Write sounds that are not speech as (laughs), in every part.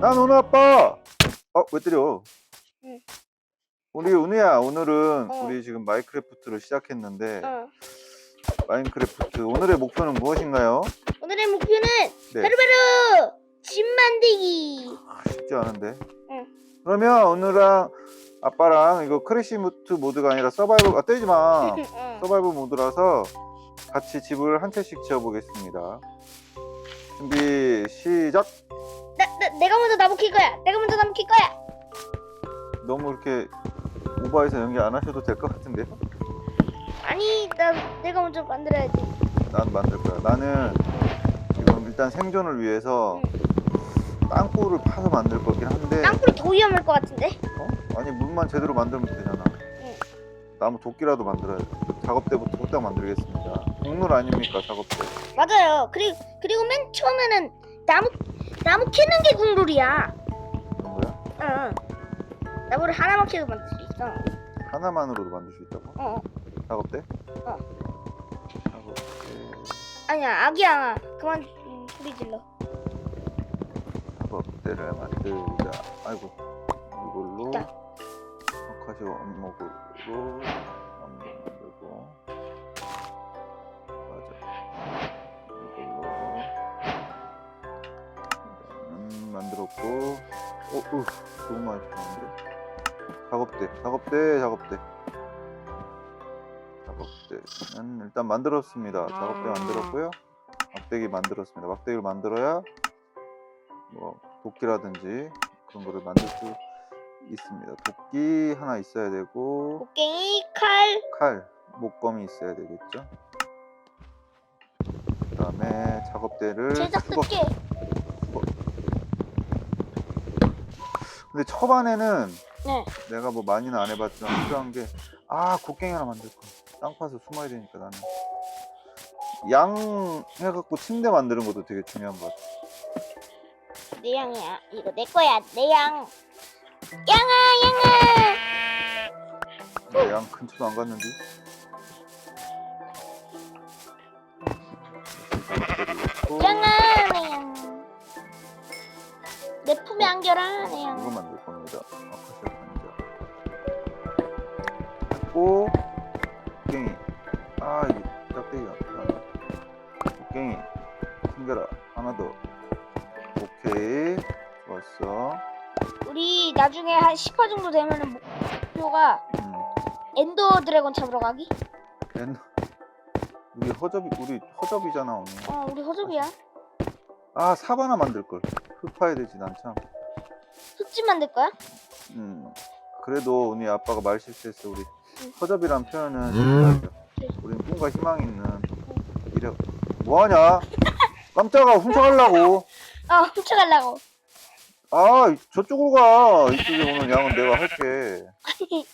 난 오늘 아빠. 어, 왜 때려? 응. 우리 은우야, 오늘은 어. 우리 지금 마인크래프트를 시작했는데 어. 마인크래프트 오늘의 목표는 무엇인가요? 오늘의 목표는 네. 바로바로 집 만들기. 아, 쉽지 않은데. 응. 그러면 오늘랑 아빠랑 이거 크래시무트 모드가 아니라 서바이벌 아 때리지 마. (laughs) 어. 서바이벌 모드라서 같이 집을 한 채씩 지어보겠습니다. 준비 시작. 나, 나 내가 먼저 나무 킬 거야. 내가 먼저 나무 킬 거야. 너무 이렇게 오버해서 연기 안 하셔도 될 것 같은데요? 아니 나 내가 먼저 만들어야지. 난 만들 거야. 나는 지금 일단 생존을 위해서 땅굴을 파서 만들 거긴 한데 땅굴이 더 위험할 것 같은데. 어? 아니 물만 제대로 만들면 되잖아. 응. 나무 도끼라도 만들어야 돼. 작업대부터 후딱 만들겠습니다. 국물 아닙니까 작업대? 맞아요. 그리고 그리고 맨 처음에는 나무 나무 캐는 게 국룰이야. 그런 거야? 응. 나무를 하나만 캐도 만들 수 있어. 하나만으로도 만들 수 있다고? 어. 작업대? 어. 작업대. 아니야 아기야. 그만 음, 소리 질러. 작업대를 만들자. 아이고 이걸로 있다. 아카시아 원목으로 만들고 만들었고 어, 어 너무 필요한데? 작업대 작업대 작업대. 작업대는 일단 만들었습니다. 작업대 만들었고요. 막대기 만들었습니다. 막대기를 만들어야 뭐 도끼라든지 그런 거를 만들 수 있습니다. 도끼 하나 있어야 되고 곡괭이 칼. 칼, 목검이 있어야 되겠죠? 그 다음에 작업대를 제작 수거 습게 근데 초반에는 네. 내가 뭐 많이는 안 해봤지만 필요한 게 아 곡괭이 하나 만들 거. 땅 파서 숨어야 되니까 나는 양 해갖고 침대 만드는 것도 되게 중요한 것 같아. 내 양이야. 이거 내 거야. 내 양. 양아, 양아. 나 양 근처도 안 갔는데. 양아. 내 품에 안겨라, 내 이거 양. 만들 겁니다. 아카시아 관자. 했고 곡괭이. 아 이게 짝대기가 안 곡괭이 챙겨라. 하나 더. 오케이. 좋았어. 우리 나중에 한 10화 정도 되면은 목표가 음. 엔더 드래곤 잡으러 가기? 엔 우리 허접이 우리 허접이잖아 오늘. 어, 우리 허접이야. 아 사바나 만들 걸. 흙 파야 되지 난 참. 흙집 만들 거야? 음. 그래도 우리 아빠가 말 실수했어 우리 응. 허접이란 표현은 음. 실수하죠. 네. 우린 꿈과 희망 있는 이래. 뭐하냐? 깜짝아 훔쳐가려고. 어, 훔쳐가려고. 아 저쪽으로 가. 이쪽에 오는 양은 내가 할게. (laughs)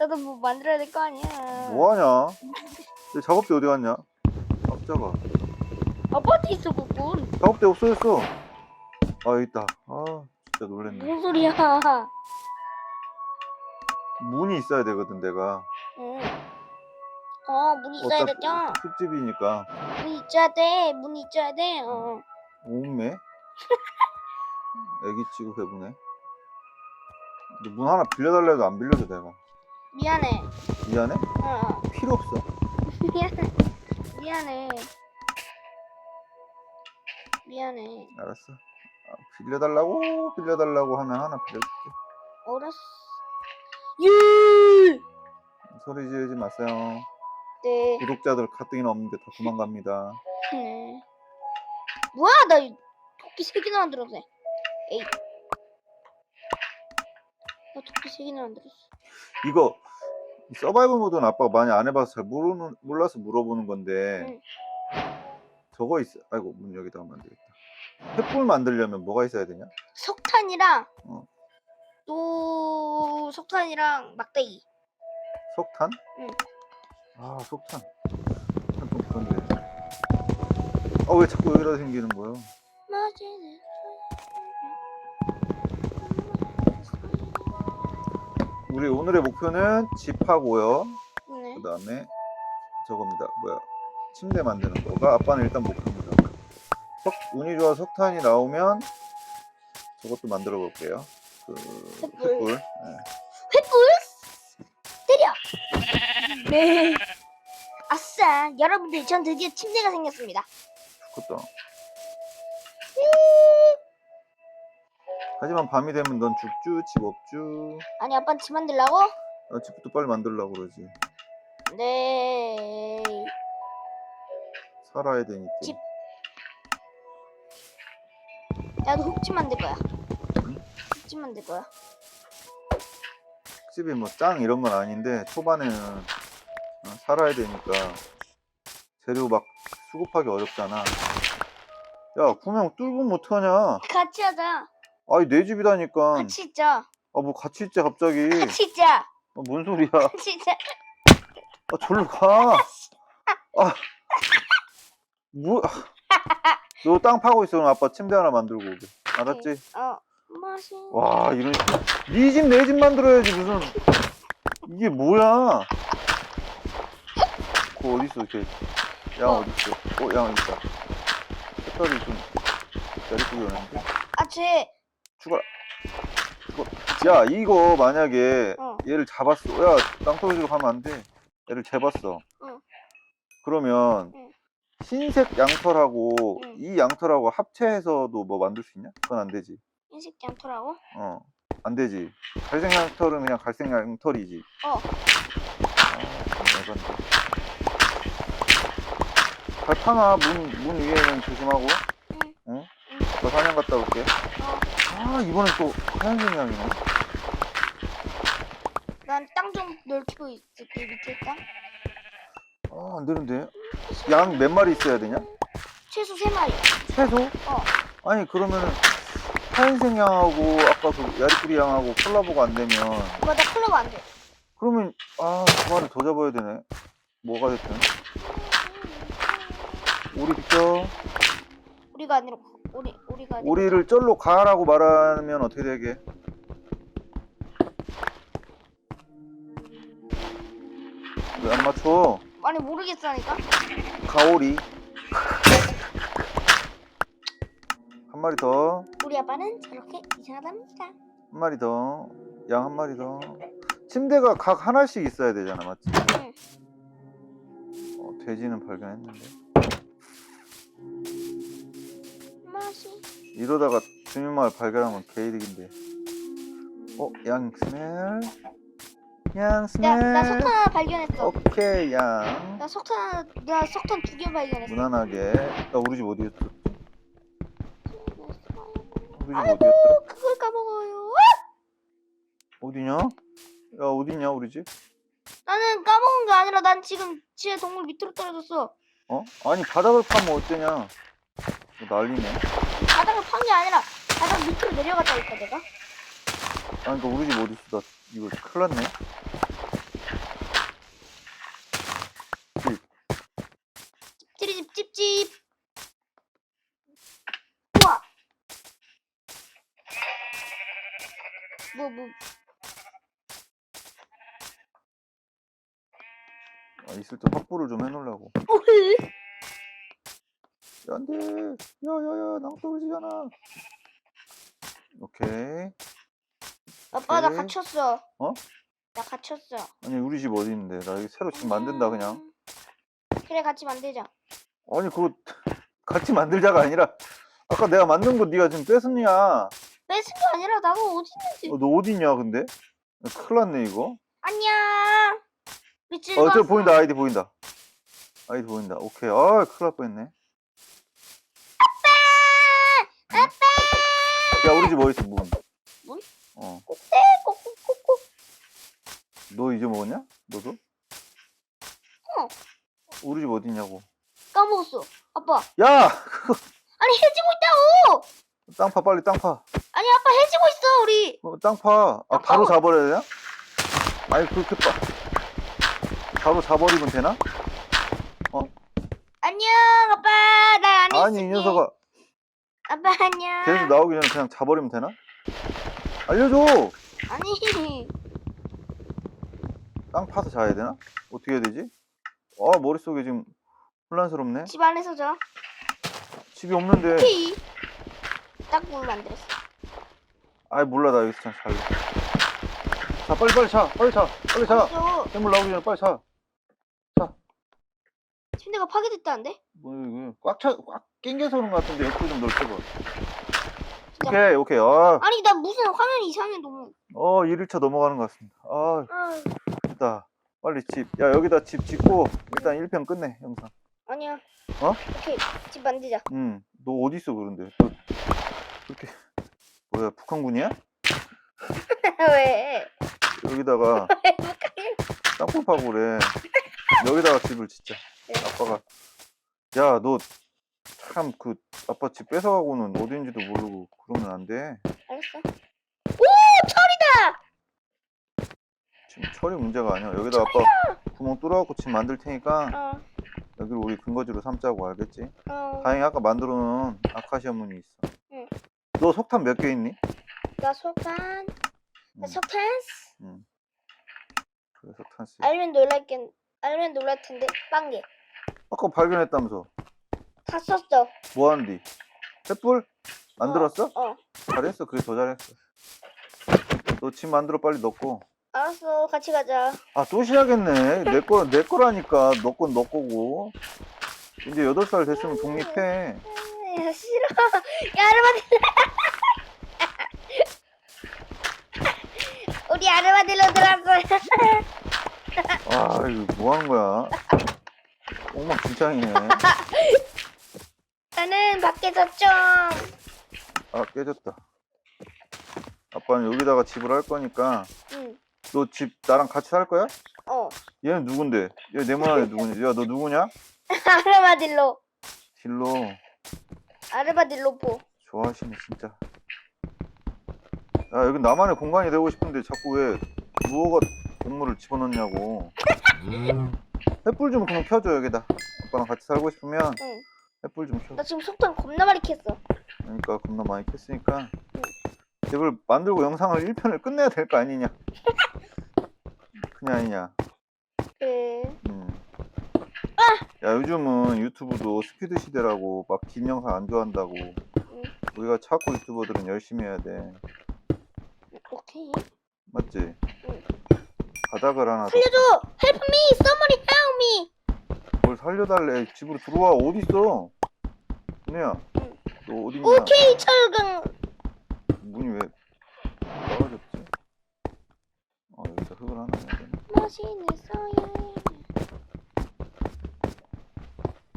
나도 뭐 만들어야 될 거 아니야. 뭐하냐? 내 작업대 어디 갔냐? 깜짝아. 아빠한테 있어, 그건. 작업대 없어졌어. 아 있다. 아 진짜 놀랬네. 뭔 소리야. 문이 있어야 되거든 내가. 응. 어, 문 있어야 어차피 되죠? 숲집이니까 문 있어야 돼. 문 있어야 돼. 어. 오메 애기 치고 배부네 근데 문 하나 빌려달라 해도 안 빌려줘 내가 미안해. 미안해? 어, 어. 필요 없어 미안해. (laughs) 미안해. 미안해. 알았어 아, 빌려달라고 빌려달라고 하면 하나 빌려줄게 알았어. 유! 소리 지르지 마세요 네. 구독자들 가뜩이나 없는데 다 도망갑니다 네. 뭐야, 나 이- 토끼 세 개나 만들었네. 에이. 나 토끼 세 개나 만들었어. 이거 이 서바이벌 모드는 아빠가 많이 안 해봐서 잘 모르는, 몰라서 물어보는 건데 저거 있어 아이고 문 여기다 하면 안 되겠다 횃불 만들려면 뭐가 있어야 되냐? 석탄이랑 어. 또 석탄이랑 막대기. 석탄? 응. 아 석탄 석탄 좀 그런데 아 왜 자꾸 여기다 생기는 거야 맞이네. 우리 오늘의 목표는 집하고요 네. 그 다음에 저겁니다 뭐야 침대 만드는 거가 아빠는 일단 목표입니다 석, 운이 좋아 석탄이 나오면 그것도 만들어 볼게요. 그 횃불. 횃불. 네. 횃불 때려. (laughs) 네. 아싸, 여러분들 전 드디어 침대가 생겼습니다. 그것도. 하지만 밤이 되면 넌 죽주, 집 없주. 아니 아빠 집 만들라고? 아, 집부터 빨리 만들려고 그러지. 네. 살아야 되니까. 집. 나도 흙집 만들 거야. 흙집 만들 거야. 집이 뭐 짱 이런 건 아닌데 초반에는 어, 살아야 되니까 재료 막 수급하기 어렵잖아. 야, 구명 뚫으면 어떡하냐? 같이 하자. 아니, 내 집이다니까. 같이 있자. 아, 뭐 같이 있지, 갑자기. 같이 있자. 아, 뭔 소리야. 같이 있자. 아, 절로 가. (laughs) 아, 뭐, 너 땅 파고 있어. 그럼 아빠 침대 하나 만들고 오게. 알았지? 어. 맛이. 와, 이런, 네 집, 내 집 만들어야지, 무슨. 이게 뭐야? 그 어딨어, 이렇게. 양 어. 어딨어? 어, 양 있다. 색깔이 좀, 야리꾸기 오는데? 아, 쟤. 죽어라. 죽어. 야, 이거 만약에 어. 얘를 잡았어. 야, 땅굴지로 가면 안 돼. 얘를 잡았어. 응. 그러면 응. 흰색 양털하고 응. 이 양털하고 합체해서도 뭐 만들 수 있냐? 그건 안 되지. 흰색 양토라고? 어, 안 되지. 갈색 양털은 그냥 갈색 양털이지. 어. 아, 에반데. 발 파나 문, 문 위에는 조심하고. 응. 응? 응. 너 사냥 갔다 올게. 어. 아, 이번엔 또 하얀색 양이네. 난 땅 좀 넓히고 있을게, 밑에 땅. 아, 안 되는데. 양 몇 마리 있어야 되냐? 최소 세 마리 최소? 어. 아니, 그러면은 하얀색 양하고 아까 그 야리꾸리 양하고 콜라보가 안 되면 오빠, 나 콜라보 안 돼. 그러면 아, 두 마리 더 잡아야 되네. 뭐가 됐든. 오리 비켜. 우리가 아니라, 우리, 우리가 아니라. 오리를 쩔로 가라고 말하면 어떻게 되게? 왜 안 맞춰? 아니, 모르겠으니까. 가오리. 한 마리 더. 우리 아빠는 저렇게 이상하답니다. 한 마리 더. 양 한 마리 더. 침대가 각 하나씩 있어야 되잖아, 맞지? 응. 어, 돼지는 발견했는데. 맛이. 이러다가 주민마을 발견하면 개이득인데. 어, 양 스멜. 양 스멜. 야, 나 석탄 하나 발견했어. 오케이, 양. 나 석탄, 나 석탄 두 개 발견했어. 무난하게. 나 우리 집 어디였어? 우리 집 아이고? 그걸 까먹어요. 어디냐? 야, 어디냐, 우리 집? 나는 까먹은 게 아니라 난 지금 집에 동물 밑으로 떨어졌어. 어? 아니, 바닥을 파면 어쩌냐? 뭐 난리네. 바닥을 판 게 아니라 바닥 밑으로 내려갔다니까 내가. 아니, 그러니까 우리 집 어딨어? 나 이거 큰일 났네. 찝찝 찝찝. 우와. 뭐 뭐. 아, 있을 때 확보를 좀 해놓으려고. 야, 안 돼. 야, 야, 야, 낭떠러지잖아. 오케이. 아빠 나 오케이. 갇혔어. 어? 나 갇혔어. 아니, 우리 집 어디 있는데? 나 여기 새로 집 만든다, 그냥. 음. 그래 같이 만들자. 아니, 그거 (laughs) 같이 만들자가 아니라, 아까 내가 만든 거 네가 지금 뺏었냐? 뺏은 게 아니라 나도 어디 있는지. 어, 너 어디냐, 근데? 큰일 났네, 이거. 안녕. 밑줄 어, 저. 보인다, 아이디 보인다. 아이디 보인다. 오케이. 아, 큰일 날 뻔했네. 아빠. 야, 우리 집 어디 있어, 문? 문? 어. 꼭대 꼭꼭꼭꼭. 너 잊어먹었냐? 너도? 어. 우리 집 어디 있냐고. 까먹었어. 아빠. 야! (laughs) 아니 해지고 있다고. 땅 파, 빨리 땅 파. 아니 아빠 해지고 있어 우리. 어, 땅 파. 아, 바로 잡아버려야 되나? 아니, 그렇게 빠. 바로 잡아버리면 되나? 안녕 아빠 나 안에 아니, 이. 녀석아. 아빠 안녕. 계속 나오기 전에 그냥 잡아버리면 되나? 알려줘! 아니 땅 파서 자야 되나? 어떻게 해야 되지? 아, 머릿속에 지금 혼란스럽네. 집 안에서 자. 집이 없는데. 오케이. 딱물 만들었어. 아이 몰라 나 여기서 그냥 잘래. 자 빨리 빨리 차 빨리 차 빨리 차. 알았어. 샘물 나오기 전에 빨리 차. 침대가 파괴됐다는데? 뭐 이거 꽉 차 꽉 낑겨서 그런 것 같은데 옆으로 좀 넓혀봐. 오케이 오케이 아, 아니 나 무슨 화면이 이상해 너무. 어 1일차 넘어가는 것 같습니다. 아 아 됐다. 빨리 집. 야 여기다 집 짓고 일단 1편 끝내 영상. 아니야. 어? 오케이 집 만들자. 응. 너 어디 있어 그런데? 너 그렇게 뭐야 북한군이야? (laughs) 왜? 여기다가 (laughs) 땅굴 파고 그래. 여기다가 집을 짓자. 네. 아빠가 야 너 참 그 아빠 집 뺏어가고는 어딘지도 모르고 그러면 안 돼. 알았어. 오 철이다. 지금 철이 문제가 아니야. 여기다 아빠 구멍 뚫어갖고 집 만들 테니까 어. 여기를 우리 근거지로 삼자고 알겠지? 어. 다행히 아까 만들어 놓은 아카시아 문이 있어. 응. 너 석탄 몇 개 있니? 나 석탄. 응. 나 석탄. 그래 석탄 씨. 알면 놀랄 게 알면 놀랄 텐데 빵개 아까 발견했다면서. 다 썼어. 뭐 하는디? 횃불? 만들었어? 어. 잘했어. 그게 더 잘했어. 너 집 만들어 빨리 넣고. 알았어. 같이 가자. 아, 또 시작했네. 내 거, 내 거라니까. 너 건 너 거고. 이제 8살 됐으면 독립해. 야, 싫어. 야, 아르마딜로. (laughs) 우리 아르마딜로 들어왔어. 아, 이거 뭐 하는 거야? 엉망진창이네. (laughs) 나는 밖에서 좀. 아, 깨졌다. 아빠는 여기다가 집을 할 거니까. 응. 너 집 나랑 같이 살 거야? 어. 얘는 누군데? 얘 네모나게 누구냐? 야, 너 누구냐? 아르마딜로. 딜로. 아르마딜로포. 좋아하시네 진짜 야 여기 나만의 공간이 되고 싶은데 자꾸 왜 무허가 동물을 집어넣냐고 횃불 좀 그냥 켜줘 여기다 아빠랑 같이 살고 싶으면 응. 횃불 좀 켜줘 나 지금 속탄 겁나 많이 캤어. 그러니까 겁나 많이 켰으니까 이걸 만들고 영상을 1편을 끝내야 될 거 아니냐 (laughs) 그냥 아니냐 그래. 음. 야 요즘은 유튜브도 스피드 시대라고 막 긴 영상 안 좋아한다고 우리가 차고 유튜버들은 열심히 해야 돼 오케이. 맞지? 응. 바닥을 하나 더. 살려줘. Help me. Somebody help me. 뭘 살려달래. 집으로 들어와. 어딨어? 은혜야. 응. 너 어딨냐? 오케이 철강. 문이 왜 떨어졌지? 어, 여기서 흙을 하나 해야 되나? 써야 해.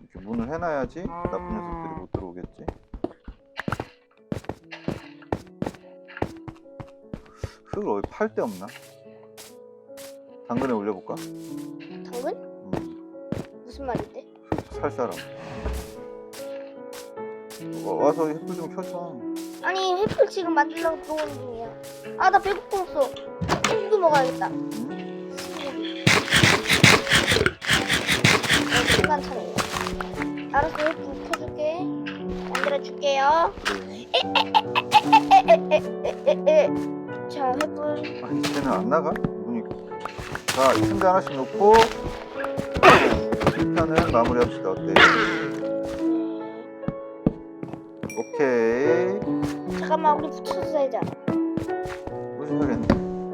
이렇게 문을 해놔야지 나쁜 녀석들이 못 들어오겠지? 흙을 어디 팔 데 없나? 당근에 올려볼까? 당근? 음, 무슨 말인데? 살 사람. 어, 와서 햇불 좀 켜줘. 아니 횃불 지금 만들려고 들어오는 중이야. 아 나 배고팠어. 소고기 먹어야겠다. 어, 시간 차네. 알았어 횃불 켜줄게. 만들어줄게요. 에에에에에. 자 횃불. 아니 쟤는 안 나가? 문이 자 침대 하나씩 놓고 1편은 마무리합시다 어때? 오케이 잠깐만 우리 붙여서 살자. 무시하겠네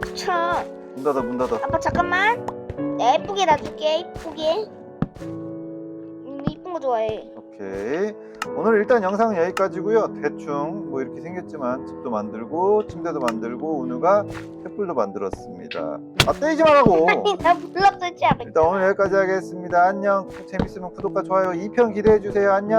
붙여. 문 닫아 문 닫아 아빠 잠깐만. 예쁘게 놔줄게. 예쁘게. 거 좋아해. 오케이. 오늘 일단 영상은 여기까지고요. 대충 뭐 이렇게 생겼지만 집도 만들고 침대도 만들고 우누가 횃불도 만들었습니다. 아 떼지 말라고. 나 불렀었지 않아? 일단 오늘 여기까지 하겠습니다. 안녕. 재밌으면 구독과 좋아요 2편 기대해 주세요. 안녕